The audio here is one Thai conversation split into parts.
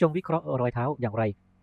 จงวิเคราะห์รอยเท้าอย่างไร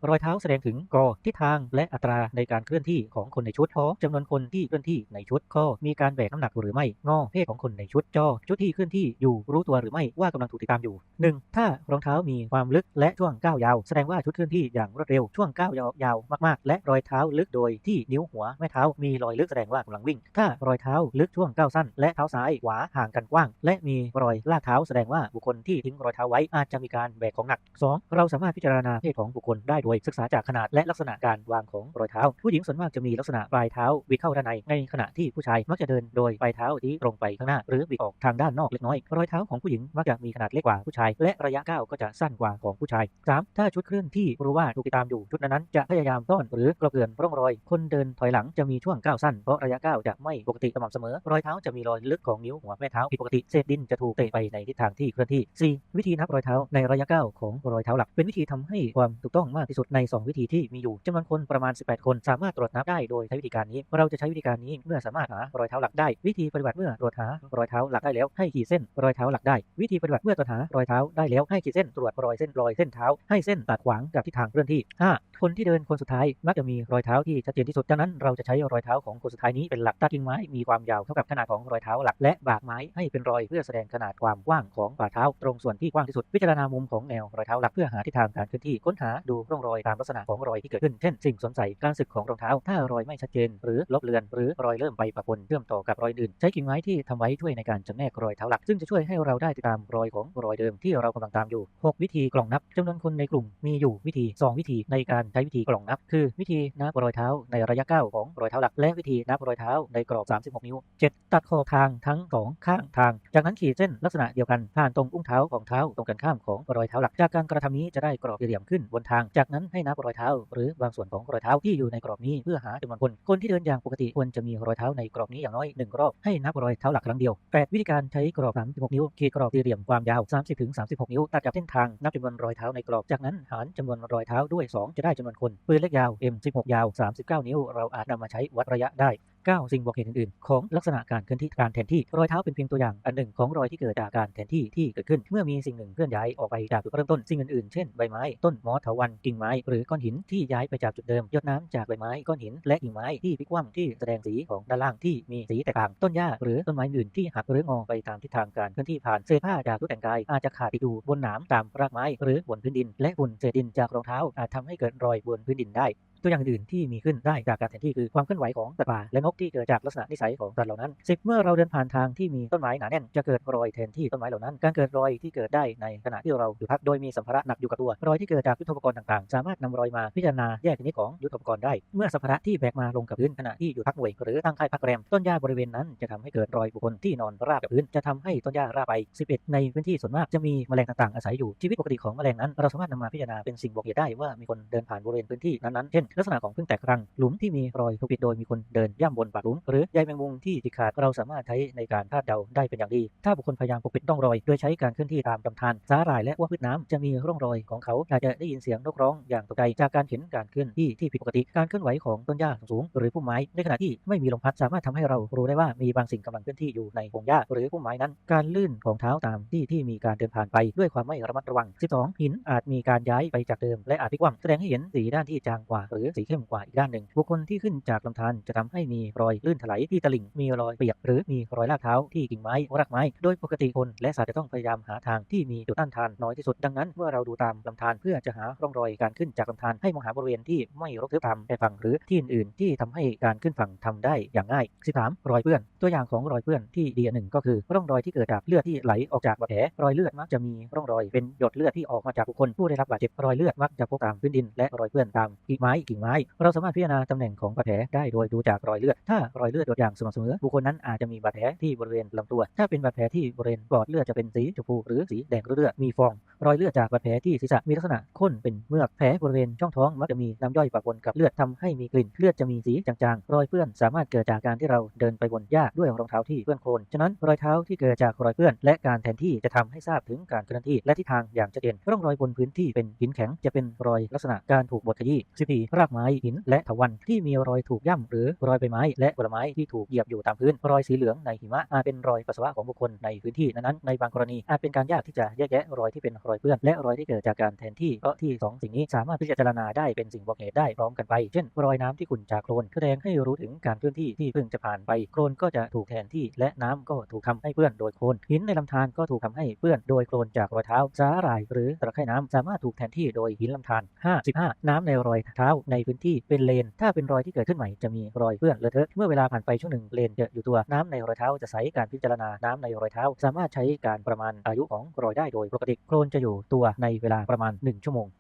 รอยเท้าแสดงถึงกอทิศทางและอัตราในการเคลื่อนที่ของคนในชุดขอจำนวนคนที่เคลื่อนที่ในชุดข้อมีการแบกน้ำหนักหรือไม่งอเพศของคนในชุดจอชุดที่เคลื่อนที่อยู่รู้ตัวหรือไม่ว่ากำลังถูกติดตามอยู่ 1. ถ้ารองเท้ามีความลึกและช่วงก้าวยาว แสดงว่าชุดเคลื่อนที่อย่างรวดเร็วช่วงก้าวยาวยาวมากๆ และรอยเท้าลึกโดยที่นิ้วหัวแม่เท้ามีรอยลึกแสดงว่ากำลังวิ่ง ถ้ารอยเท้าลึกช่วงก้าวสั้น และเท้าซ้ายขวาห่างกันกว้าง และมีรอยลากเท้าแสดงว่าบุคคลที่ทิ้งรอยเท้าไว้อาจจะมีการแบกของหนัก 2. เราสามารถพิจารณาเพศของบุคคลได้โดยศึกษาจากขนาดและลักษณะการวางของรอยเท้า ผู้หญิงส่วนมากจะมีลักษณะปลายเท้าบิดเข้าด้านในในขณะที่ผู้ชายมักจะเดินโดยปลายเท้าที่ตรงไปข้างหน้าหรือบิดออกทางด้านนอกเล็กน้อย รอยเท้าของผู้หญิงมักจะมีขนาดเล็กกว่าผู้ชาย และระยะก้าวก็จะสั้นกว่าของผู้ชาย 3. ถ้าชุดเคลื่อนที่รู้ว่าถูกติดตามอยู่ชุดนั้นจะพยายามซ่อนหรือกลบเกลื่อนร่องรอย คนเดินถอยหลังจะมีช่วงก้าวสั้นเพราะระยะก้าวจะไม่ปกติสม่ำเสมอ รอยเท้าจะมีรอยลึกของนิ้วหัวแม่เท้าผิดปกติเศษดินจะถูกเตะไปในทิศทางที่เคลื่อนที่ 4. วิธีนับรอยเท้าในระยะก้าวของรอยเท้าหลัก เป็นวิธีทำให้ความถูกต้องมากที่สุดใน 2 วิธีที่มีอยู่จำนวนคนประมาณ 18 คน สามารถตรวจนับได้โดยใช้วิธีการนี้ เราจะใช้วิธีการนี้เมื่อสามารถหารอยเท้าหลักได้ วิธีปฏิบัติเมื่อตรวจหารอยเท้าหลักได้แล้วให้ขีดเส้นรอยเท้าหลักได้ วิธีปฏิบัติเมื่อตรวจหารอยเท้าได้แล้วให้ขีดเส้นตรวจรอยเส้นรอยเส้นเท้า ให้เส้นตัดขวางกับทิศทางเคลื่อนที่ 5. คนที่เดินคนสุดท้ายมักจะมีรอยเท้าที่ชัดเจนที่สุดดังนั้นเราจะใช้รอยเท้าของคนสุดท้ายนี้เป็นหลักตัดกิ่งไม้มีความยาวเท่ากับขนาดของรอยเท้าหลักและบากไม้ให้เป็นรอยเพื่อแสดงขนาดความกว้างของฝ่าเท้า ตรงส่วนที่กว้างที่สุด พิจารณามุมของแนวรอยเท้าหลักเพื่อหาทิศทางการเคลื่อนที่ค้นหาดูร่องรอยตามลักษณะของรอยที่เกิดขึ้น เช่น สิ่งสวมใส่การสึกของรองเท้า ถ้ารอยไม่ชัดเจน หรือลบเลือน หรือรอยเริ่มไปปะปนเชื่อมต่อกับรอยอื่น ใช้กิ่งไม้ที่ทำไว้ช่วยในการจำแนกรอยเท้าหลัก ซึ่งจะช่วยให้เราได้ติดตามรอยของรอยเดิมที่เรากำลังตามอยู่ 6 วิธีกล่องนับจำนวนคนในกลุ่มมีอยู่วิธี 2 วิธีในการใช้วิธีกล่องนับ คือ วิธีนับรอยเท้าในระยะก้าของรอยเท้าหลัก และวิธีนับรอยเท้าในกรอบ 36 นิ้ว 7 ตัดขอบทางทั้งสองข้างทาง จากนั้นขีดเส้นลักษณะเดียวกันผ่านตรงอุ้งเท้าของเท้าตรงกันข้ามของรอยเท้าหลัก จากการกระทำนี้จะได้กรอบสี่เหลี่ยมขึ้นบนทาง จากนั้นให้นับรอยเท้า หรือบางส่วนของรอยเท้าที่อยู่ในกรอบนี้เพื่อหาจำนวนคน คนที่เดินอย่างปกติควรจะมีรอยเท้าในกรอบนี้อย่างน้อยหนึ่งรอบให้นับรอยเท้าหลักครั้งเดียว 8 วิธีการใช้กรอบ36นิ้วขีดกรอบสี่เหลี่ยมความยาว 30ถึง36 นิ้วตัดกับเส้นทางนับจำนวนรอยเท้าในกรอบจากนั้นหารจำนวนรอยเท้าด้วย 2 จะได้จำนวนคนปืนเล็กยาว M16 ยาว 39 นิ้ว เราอาจนำมาใช้วัดระยะได้ 9 สิ่งบอกเหตุอื่นๆ ของลักษณะการเคลื่อนที่การแทนที่รอยเท้าเป็นเพียงตัวอย่างอันหนึ่งของรอยที่เกิดจากการแทนที่ที่เกิดขึ้น เมื่อมีสิ่งหนึ่งเคลื่อนย้ายออกไปจากจุดเริ่มต้นสิ่งอื่นๆ เช่นใบไม้ต้นมอสเถาวันกิ่งไม้หรือก้อนหินที่ย้ายไปจากจุดเดิมหยดน้ำจากใบไม้ก้อนหิน และกิ่งไม้ที่พลิกคว่ำที่แสดงสีของด้านล่างที่มีสีแตกต่างต้นหญ้าหรือต้นไม้อื่นที่หักหรืองอไปตามทิศทางการเคลื่อนที่ผ่านเศษผ้าจากชุดแต่งกายอาจจะขาดติดอยู่บนหนามตามรากไม้หรือบนพื้นดิน และฝุ่นเศษดินจากรองเท้าอาจทำให้เกิดรอยบนพื้นดินได้ ตัวอย่างอื่นที่มีขึ้นได้จากการแทนที่คือความเคลื่อนไหวของสัตว์ป่าและนกที่เกิดจากลักษณะนิสัยของสัตว์เหล่านั้น 10 เมื่อเราเดินผ่านทางที่มีต้นไม้หนาแน่น จะเกิดรอยแทนที่ต้นไม้เหล่านั้น การเกิดรอยที่เกิดได้ในขณะที่เราอยู่พักโดยมีสัมภาระหนักอยู่กับตัวรอยที่เกิดจากยุทธปกรณ์ต่างๆ สามารถนำรอยมาพิจารณาแยกชนิดของยุทธปกรณ์ได้เมื่อสัมภาระที่แบกมาลงกับพื้นขณะที่อยู่พักหน่วยหรือตั้งค่ายพักแรมต้นหญ้าบริเวณนั้นจะทำให้เกิดรอยบุคคลที่นอนราบกับพื้นจะทำให้ต้นหญ้าราบไป 11 ในพื้นที่ส่วนมากจะมีแมลงต่างๆอาศัยอยู่ชีวิตปกติของแมลงนั้นเราสามารถนำมาพิจารณาเป็นสิ่งบอกเหตุได้ว่ามีคนเดินผ่านบริเวณพื้นที่นั้นๆเช่นลักษณะของพึ่งแตกรังหลุมที่มีรอยถูกปิดโดยมีคนเดินย่ำบนปากหลุม หรือใยแมงมุมที่ฉีกขาดเราสามารถใช้ในการคาดเดาได้เป็นอย่างดี ถ้าบุคคลพยายามปกปิดร่องรอย โดยใช้การเคลื่อนที่ตามลำธารสาหร่ายและว่าพืชน้ำจะมีร่องรอยของเขาอาจจะได้ยินเสียงนกร้องอย่างตกใจจากการเห็นการเคลื่อนที่ที่ผิดปกติการเคลื่อนไหวของต้นหญ้าสูง หรือพุ่มไม้ในขณะที่ไม่มีลมพัดสามารถทำให้เรารู้ได้ว่ามีบางสิ่งกำลังเคลื่อนที่อยู่ในพงหญ้าหรือพุ่มไม้นั้น การลื่นของเท้าตามที่ที่มีการเดินผ่านไปด้วยความไม่ระมัดระวัง 12 หินอาจมีการย้ายไปจากเดิมและอาจพลิกว่ำแสดงให้เห็นสีด้านที่จางกว่าหรือสีเข้มกว่าอีกด้านหนึ่ง บุคคลที่ขึ้นจากลำธารจะทำให้มีรอยลื่นถลายที่ตลิ่ง มีรอยเปียกหรือมีรอยลากเท้าที่กิ่งไม้รากไม้ โดยปกติคนและสัตว์จะต้องพยายามหาทางที่มีจุดต้านทานน้อยที่สุดดังนั้นเมื่อเราดูตามลำธารเพื่อจะหาร่องรอยการขึ้นจากลำธารให้มองหาบริเวณที่ไม่รกทึบตามชายฝั่งหรือที่อื่นๆที่ทำให้การขึ้นฝั่งทำได้อย่างง่าย 13 รอยเปื้อน ตัวอย่างของรอยเปื้อนที่ดีอันหนึ่งก็คือร่องรอยที่เกิดจากเลือดที่ไหลออกจากบาดแผลรอยเลือดมักจะมีร่องรอยเป็นหยดเลือดที่ออกมาจากบุคคลผู้ได้รับบาดเจ็บรอยเลือดมักจะพบตามพื้นดินและรอยเปื้อนตามกิ่งไม้กิ่งไม้ เราสามารถพิจารณาตำแหน่งของบาดแผลได้โดยดูจากรอยเลือด ถ้ารอยเลือดหยดอย่างสม่ำเสมอบุคคลนั้นอาจจะมีบาดแผลที่บริเวณลำตัว ถ้าเป็นบาดแผลที่บริเวณปอดเลือดจะเป็นสีชมพูหรือสีแดงเลือดมีฟอง รอยเลือดจากบาดแผลที่ศีรษะมีลักษณะข้นเป็นเมือกแผลบริเวณช่องท้องมักจะมีน้ำย่อยปะปนกับเลือดทำให้มีกลิ่นเลือดจะมีสีจางๆ รอยเปื้อนสามารถเกิดจากการที่เราเดินไปบนหญ้าด้วยรองเท้าที่เปื้อนโคลนฉะนั้นรอยเท้าที่เกิดจากรอยเปื้อน และการแทนที่จะทำให้ทราบถึงการเคลื่อนที่และทิศทางอย่างชัดเจนร่องรอยบนพื้นที่เป็นหินแข็งจะเป็นรอยลักษณะการถูกบดขยี้14รรากไม้หิน และถาวันที่มีรอยถูกย่ำหรือรอยใบไม้ และผลไม้ที่ถูกเหยียบอยู่ตามพื้น รอยสีเหลืองในหิมะอาจเป็นรอยปัสสาวะของบุคคลในพื้นที่นั้นๆในบางกรณีอาจเป็นการยากที่จะแยกแยะรอยที่เป็นรอยเปื้อนและรอยที่เกิดจากการแทนที่เพราะที่สองสิ่งนี้สามารถพิจารณาได้เป็นสิ่งบอกเหตุได้พร้อมกันไป เช่น รอยน้ำที่ขุ่นจากโคลนแสดงให้รู้ถึงการเคลื่อนที่ที่เพิ่งจะผ่านไปโคลนก็จะถูกแทนที่ และน้ำก็ถูกทำให้เปื้อนโดยโคลนหินในลำธารก็ถูกทำให้เปื้อนโดยโคลนจากรอยเท้าสาหร่าย หรือตะไคร่น้ำสามารถถูกแทนที่โดยหินลำธาร55 น้ำในรอยเท้าในพื้นที่เป็นเลน ถ้าเป็นรอยที่เกิดขึ้นใหม่จะมีรอยเปื้อนเลอะเทอะเมื่อเวลาผ่านไปช่วงหนึ่งเลนจะอยู่ตัวน้ำในรอยเท้าจะใสการพิจารณาน้ำในรอยเท้า สามารถใช้การประมาณอายุของรอยได้โดยปกติโคลนจะอยู่ตัวในเวลาประมาณ 1 ชั่วโมง